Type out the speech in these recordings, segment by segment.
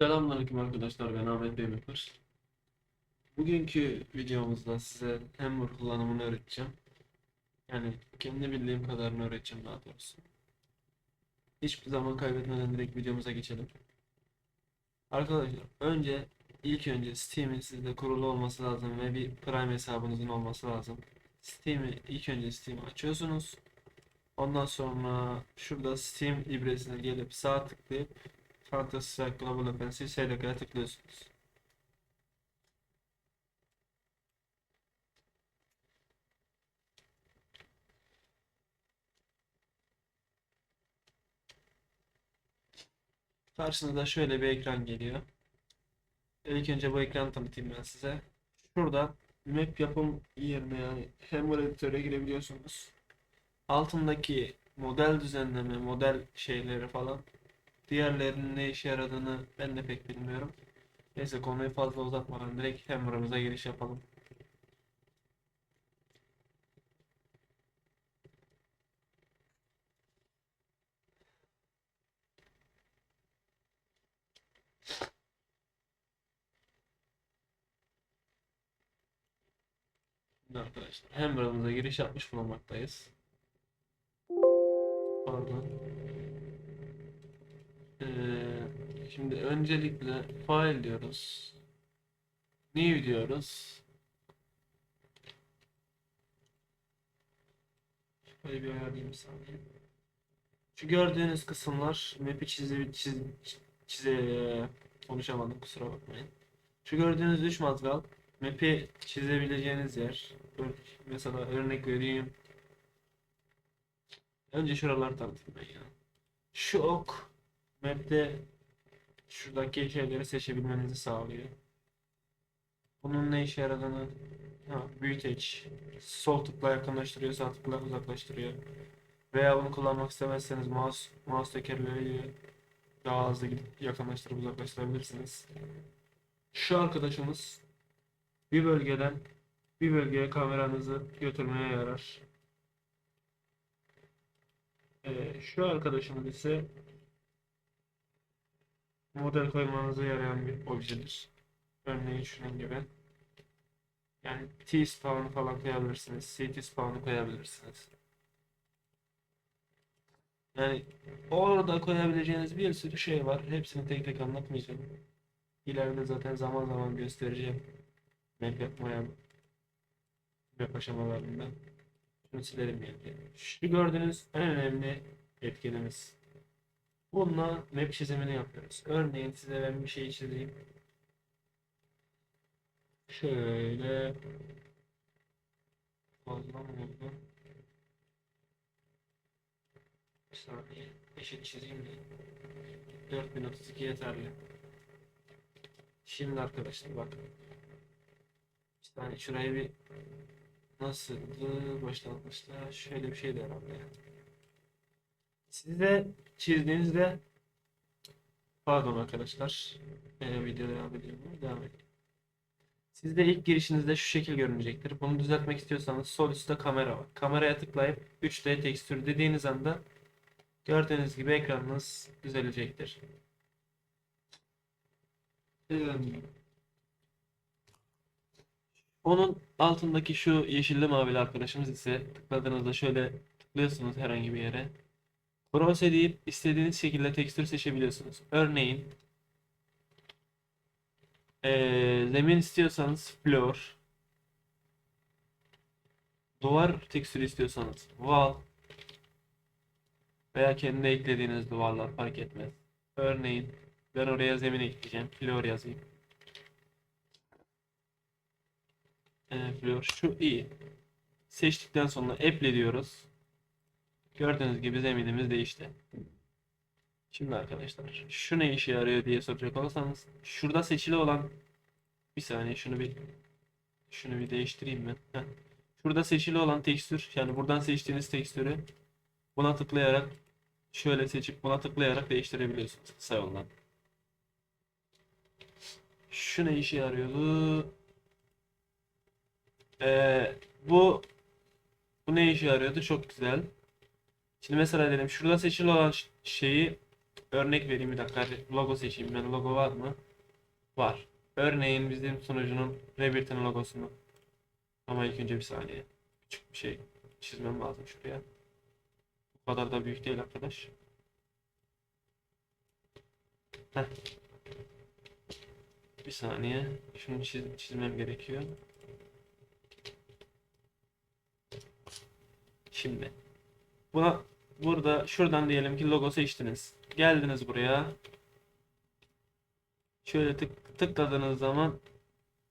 Selamünaleyküm arkadaşlar ben Ahmet Demirpır. Bugünkü videomuzda size Hammer kullanımını öğreteceğim. Yani kendi bildiğim kadarını öğreteceğim daha doğrusu. Hiçbir zaman kaybetmeden direkt videomuza geçelim. Arkadaşlar önce ilk önce Steam'in sizde kurulu olması lazım ve bir Prime hesabınızın olması lazım. Steam'i ilk önce Steam'i açıyorsunuz. Ondan sonra şurada Steam ibresine gelip sağ tıklayıp Fantasy Strike Global Offensive SDK'ya tıklıyorsunuz. Karşınıza şöyle bir ekran geliyor. İlk önce bu ekranı tanıtayım ben size. Şurada map yapım yerine yani Hammer editöre girebiliyorsunuz. Altındaki model düzenleme, model şeyleri falan Diğerlerinin ne işe yaradığını ben de pek bilmiyorum. Neyse konuyu fazla uzatmadan direkt Hammer'ımıza giriş yapalım. Arkadaşlar Hammer'ımıza giriş yapmış bulunmaktayız. Pardon. Ee, şimdi öncelikle file diyoruz. New diyoruz. Şöyle bir ayarlayayım saniye. Şu gördüğünüz kısımlar map'i çize, çiz, çize konuşamadım kusura bakmayın. Şu gördüğünüz üç mazgal map'i çizebileceğiniz yer. Mesela örnek vereyim. Önce şuraları tanıtayım ben ya. Şu ok Map'te şuradaki şeyleri seçebilmenizi sağlıyor. Bunun ne işe yaradığını ha, büyüteç sol tıkla yakınlaştırıyor, sağ tıkla uzaklaştırıyor. Veya bunu kullanmak istemezseniz mouse mouse tekerleriyle daha hızlı gidip yakınlaştırıp uzaklaştırabilirsiniz. Şu arkadaşımız bir bölgeden bir bölgeye kameranızı götürmeye yarar. Ee, şu arkadaşımız ise model koymanıza yarayan bir objedir. Örneğin şunun gibi. Yani T-spawn'u falan koyabilirsiniz. CT-spawn'u koyabilirsiniz. Yani orada koyabileceğiniz bir sürü şey var. Hepsini tek tek anlatmayacağım. İleride zaten zaman zaman göstereceğim. Map yapmaya map aşamalarında. Şunu silerim yani. Şu gördüğünüz en önemli etkenimiz. Bununla map çizimini yapıyoruz. Örneğin size ben bir şey çizeyim. Şöyle fazla mı oldu? Bir saniye. Eşit çizeyim de. 4032 yeterli. Şimdi arkadaşlar bakın. Bir saniye şurayı bir nasıldı başlangıçta şöyle bir şeydi herhalde. Size çizdiğinizde pardon arkadaşlar ee, video devam ediyor mu? Devam ediyor. Sizde ilk girişinizde şu şekil görünecektir. Bunu düzeltmek istiyorsanız sol üstte kamera var. Kameraya tıklayıp 3D tekstür dediğiniz anda gördüğünüz gibi ekranınız düzelecektir. Ee, Onun altındaki şu yeşilli mavili arkadaşımız ise tıkladığınızda şöyle tıklıyorsunuz herhangi bir yere. Browse deyip istediğiniz şekilde tekstür seçebiliyorsunuz. Örneğin eee, zemin istiyorsanız floor duvar tekstürü istiyorsanız wall veya kendi eklediğiniz duvarlar fark etmez. Örneğin ben oraya zemin ekleyeceğim. Floor yazayım. Eee, floor şu iyi. Seçtikten sonra apply diyoruz. Gördüğünüz gibi zeminimiz değişti. Şimdi arkadaşlar şu ne işe yarıyor diye soracak olursanız şurada seçili olan bir saniye şunu bir şunu bir değiştireyim ben. Heh. Şurada seçili olan tekstür yani buradan seçtiğiniz tekstürü buna tıklayarak şöyle seçip buna tıklayarak değiştirebiliyorsunuz kısa. Şu ne işe yarıyordu? Ee, bu bu ne işe yarıyordu? Çok güzel. Şimdi mesela dedim şurada seçili olan şeyi örnek vereyim bir dakika. Logo seçeyim ben. Logo var mı? Var. Örneğin bizim sunucunun Rebirth'in logosunu. Ama ilk önce bir saniye. Küçük bir şey çizmem lazım şuraya. Bu kadar da büyük değil arkadaş. Heh. Bir saniye. Şunu çiz- çizmem gerekiyor. Şimdi. Buna burada şuradan diyelim ki logo seçtiniz. Geldiniz buraya. Şöyle tık tıkladığınız zaman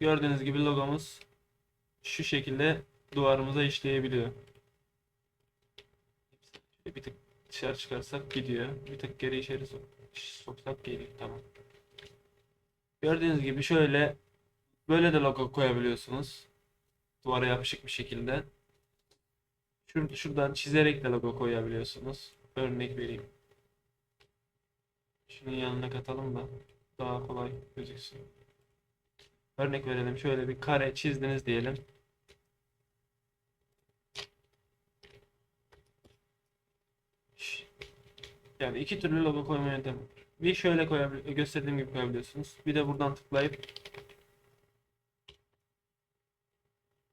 gördüğünüz gibi logomuz şu şekilde duvarımıza işleyebiliyor. Bir tık dışarı çıkarsak gidiyor. Bir tık geri içeri sok soksak geliyor. Tamam. Gördüğünüz gibi şöyle böyle de logo koyabiliyorsunuz. Duvara yapışık bir şekilde. Şur şuradan çizerek de logo koyabiliyorsunuz. Örnek vereyim. Şunun yanına katalım da daha kolay gözüksün. Örnek verelim. Şöyle bir kare çizdiniz diyelim. Yani iki türlü logo koyma yöntemi var. Bir şöyle koyabil gösterdiğim gibi koyabiliyorsunuz. Bir de buradan tıklayıp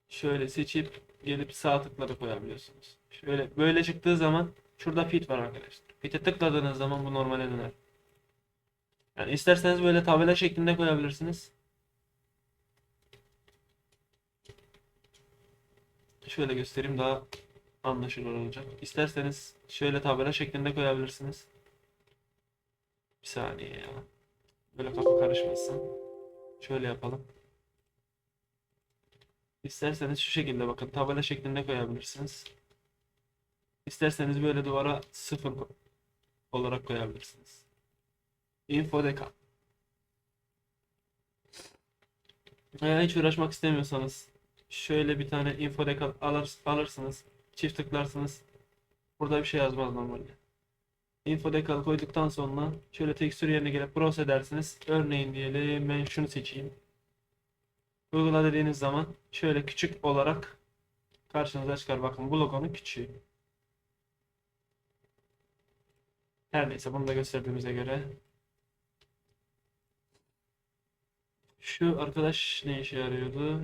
şöyle seçip gelip sağ tıkla da koyabiliyorsunuz. Şöyle böyle çıktığı zaman şurada fit var arkadaşlar. Fit'e tıkladığınız zaman bu normale döner. Yani isterseniz böyle tabela şeklinde koyabilirsiniz. Şöyle göstereyim daha anlaşılır olacak. İsterseniz şöyle tabela şeklinde koyabilirsiniz. Bir saniye ya. Böyle kafa karışmasın. Şöyle yapalım. İsterseniz şu şekilde bakın tabela şeklinde koyabilirsiniz. İsterseniz böyle duvara sıfır olarak koyabilirsiniz. Infodeka. Eğer hiç uğraşmak istemiyorsanız şöyle bir tane infodeka alır, alırsınız. Çift tıklarsınız. Burada bir şey yazmaz normalde. Infodeka koyduktan sonra şöyle tekstür yerine gelip browse edersiniz. Örneğin diyelim ben şunu seçeyim. Uygula dediğiniz zaman şöyle küçük olarak karşınıza çıkar. Bakın bu logonun küçüğü. Her neyse bunu da gösterdiğimize göre şu arkadaş ne işe yarıyordu?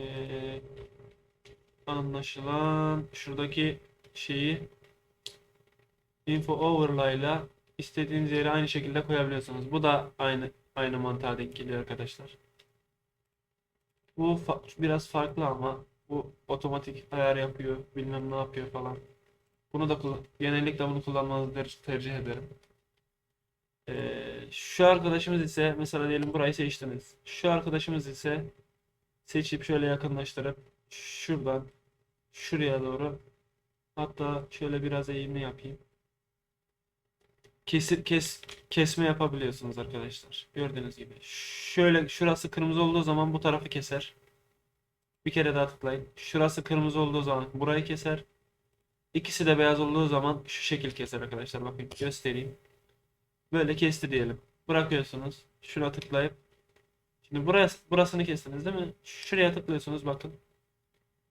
Ee, anlaşılan şuradaki şeyi info overlay'la istediğiniz yere aynı şekilde koyabiliyorsunuz. Bu da aynı aynı mantığa denk geliyor arkadaşlar. Bu fa- biraz farklı ama bu otomatik ayar yapıyor, bilmem ne yapıyor falan. Bunu da genellikle bunu kullanmanızı ter- tercih ederim. Ee, şu arkadaşımız ise mesela diyelim burayı seçtiniz. Şu arkadaşımız ise seçip şöyle yakınlaştırıp şuradan şuraya doğru hatta şöyle biraz eğimli yapayım. Kesip kes kesme yapabiliyorsunuz arkadaşlar. Gördüğünüz gibi. Şöyle şurası kırmızı olduğu zaman bu tarafı keser. Bir kere daha tıklayın. Şurası kırmızı olduğu zaman burayı keser. İkisi de beyaz olduğu zaman şu şekil keser arkadaşlar. Bakın göstereyim. Böyle kesti diyelim. Bırakıyorsunuz. Şuna tıklayıp Şimdi buraya burasını kestiniz değil mi? Şuraya tıklıyorsunuz bakın.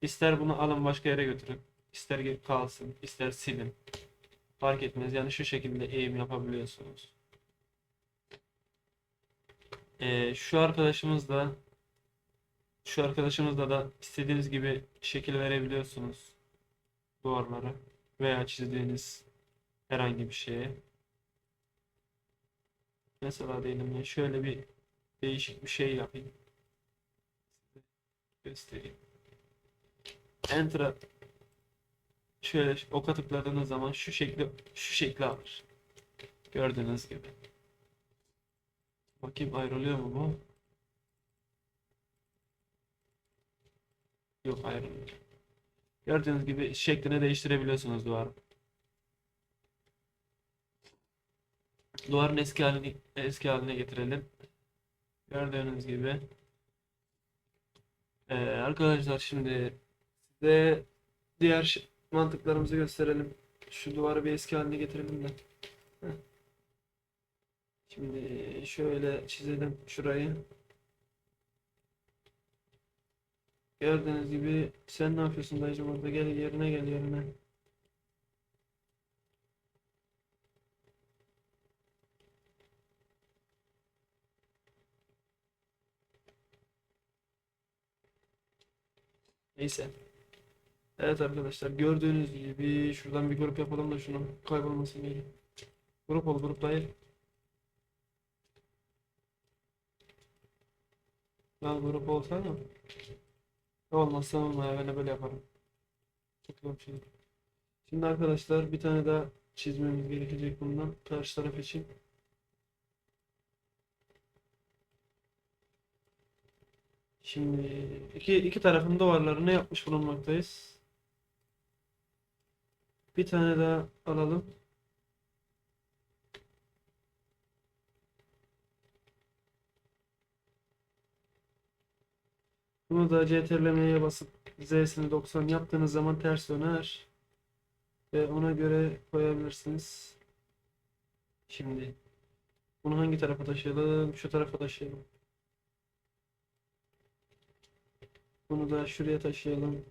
İster bunu alın başka yere götürün. İster kalsın, ister silin. Fark etmez. Yani şu şekilde eğim yapabiliyorsunuz. Ee, şu arkadaşımız da şu arkadaşımızda da istediğiniz gibi şekil verebiliyorsunuz duvarlara veya çizdiğiniz herhangi bir şeye. Mesela diyelim ben şöyle bir değişik bir şey yapayım. Göstereyim. Enter'a şöyle oka tıkladığınız zaman şu şekli şu şekli alır. Gördüğünüz gibi. Bakayım ayrılıyor mu bu? Yok ayrılmıyor. Gördüğünüz gibi şeklini değiştirebiliyorsunuz duvarın. Duvarın eski halini eski haline getirelim. Gördüğünüz gibi. Ee, arkadaşlar şimdi size diğer mantıklarımızı gösterelim. Şu duvarı bir eski haline getirelim de. Şimdi şöyle çizelim şurayı. Gördüğünüz gibi sen ne yapıyorsun dayıcım orada gel yerine gel yerine. Neyse. Evet arkadaşlar gördüğünüz gibi şuradan bir grup yapalım da şunun kaybolmasın diye. Grup ol grup dahil. Ya grup olsana. Olmazsa olmaya ben de böyle yaparım. Çok değil. Şimdi arkadaşlar bir tane daha çizmemiz gerekecek bundan karşı taraf için. Şimdi iki, iki tarafın duvarlarını yapmış bulunmaktayız. Bir tane daha alalım. Bunu da CTRL-M'ye basıp Z'sini 90 yaptığınız zaman ters döner. Ve ona göre koyabilirsiniz. Şimdi bunu hangi tarafa taşıyalım? Şu tarafa taşıyalım. Bunu da şuraya taşıyalım.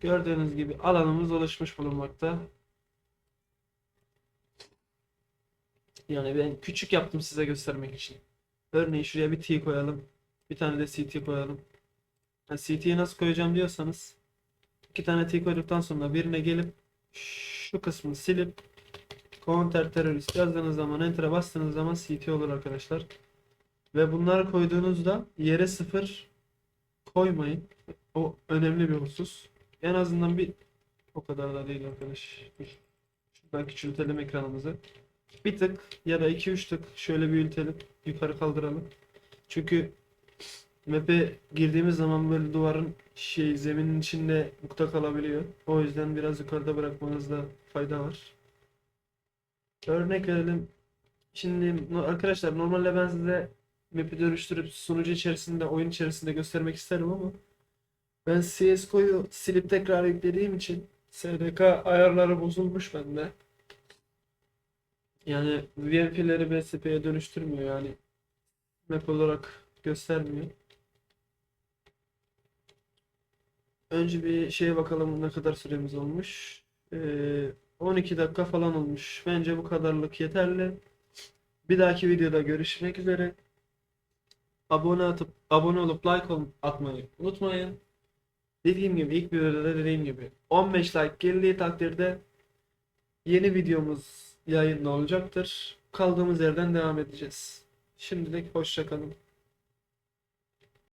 Gördüğünüz gibi alanımız oluşmuş bulunmakta. Yani ben küçük yaptım size göstermek için. Örneğin şuraya bir T koyalım. Bir tane de CT koyalım. Yani CT'yi nasıl koyacağım diyorsanız iki tane T koyduktan sonra birine gelip şu kısmını silip Counter terörist yazdığınız zaman Enter'a bastığınız zaman CT olur arkadaşlar. Ve bunları koyduğunuzda yere sıfır koymayın. O önemli bir husus. En azından bir o kadar da değil arkadaş. Şuradan küçültelim ekranımızı. Bir tık ya da 2-3 tık şöyle büyütelim. Yukarı kaldıralım. Çünkü map'e girdiğimiz zaman böyle duvarın şey zeminin içinde ukta kalabiliyor. O yüzden biraz yukarıda bırakmanızda fayda var. Örnek verelim. Şimdi arkadaşlar normalde ben size map'i dönüştürüp sunucu içerisinde, oyun içerisinde göstermek isterim ama ben CSGO'yu silip tekrar yüklediğim için SDK ayarları bozulmuş bende. Yani VMP'leri BSP'ye dönüştürmüyor yani map olarak göstermiyor. Önce bir şeye bakalım ne kadar süremiz olmuş. Ee, 12 dakika falan olmuş. Bence bu kadarlık yeterli. Bir dahaki videoda görüşmek üzere. Abone atıp abone olup like atmayı unutmayın. Dediğim gibi ilk videoda da dediğim gibi 15 like geldiği takdirde yeni videomuz yayında olacaktır. Kaldığımız yerden devam edeceğiz. Şimdilik hoşça kalın.